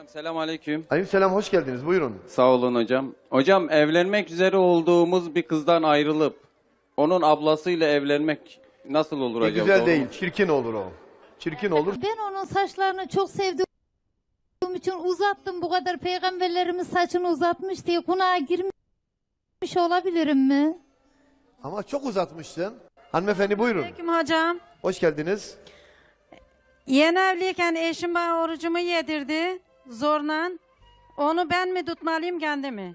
Hocam selam aleyküm. Aleykümselam hoş geldiniz. Buyurun. Sağ olun hocam. Hocam evlenmek üzere olduğumuz bir kızdan ayrılıp onun ablasıyla evlenmek nasıl olur E, hocam? güzel Doğru değil. mu? Çirkin olur o. Çirkin olur. Ben onun saçlarını çok sevdiğim için uzattım. Bu kadar peygamberlerimiz saçını uzatmış diye kunağa girmiş olabilirim mi? Ama çok uzatmışsın. Hanımefendi buyurun. Aleyküm hocam. Hoş geldiniz. Yeni evliyken eşim bana orucumu yedirdi zorla. Onu ben mi tutmalıyım kendi mi?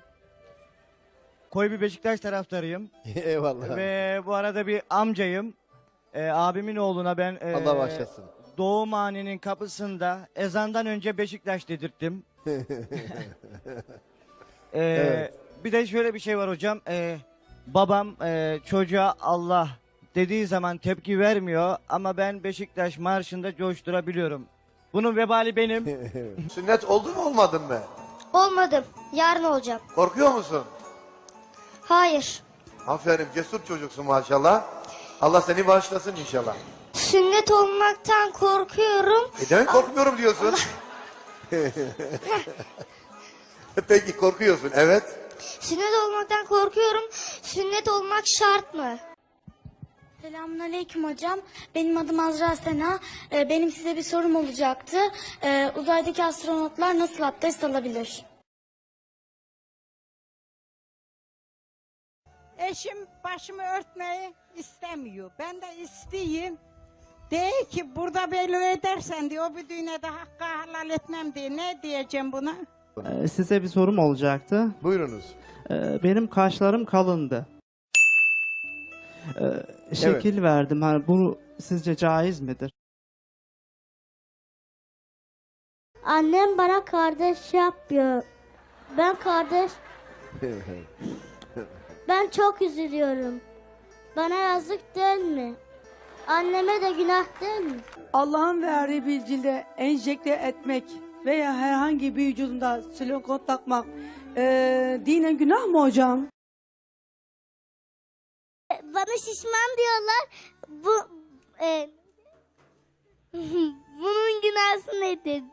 Koyu bir Beşiktaş taraftarıyım. Eyvallah. Ve bu arada bir amcayım. Ee, abimin oğluna ben e, Allah başlasın. doğumhanenin kapısında ezandan önce Beşiktaş dedirttim. Ee, Evet. Bir de şöyle bir şey var hocam. Ee, babam e, çocuğa Allah dediği zaman tepki vermiyor ama ben Beşiktaş marşında coşturabiliyorum. Bunun vebali benim. Sünnet oldu mu olmadın mı? Olmadım. Yarın olacağım. Korkuyor musun? Hayır. Aferin cesur çocuksun maşallah. Allah seni bağışlasın inşallah. Sünnet olmaktan korkuyorum. E demek korkmuyorum diyorsun. Peki korkuyorsun evet. Sünnet olmaktan korkuyorum. Sünnet olmak şart mı? Selamünaleyküm hocam. Benim adım Azra Sena. Ee, benim size bir sorum olacaktı. Ee, uzaydaki astronotlar nasıl abdest alabilir? Eşim başımı örtmeyi istemiyor. Ben de isteyeyim. Değil ki burada böyle edersen diyor o bir düğüne de hakkı helal etmem diye. Ne diyeceğim buna? Ee, Size bir sorum olacaktı. Buyurunuz. Ee, Benim kaşlarım kalındı. Ee, Şekil verdim. Hani bu sizce caiz midir? Annem bana kardeş yapmıyor. Ben kardeş... ben çok üzülüyorum. Bana yazık değil mi? Anneme de günah değil mi? Allah'ın verdiği bir cilde enjekte etmek veya herhangi bir vücudunda silikon takmak eee dinen günah mı hocam? Bana şişman diyorlar. Bu... e, bunun günahı nedir?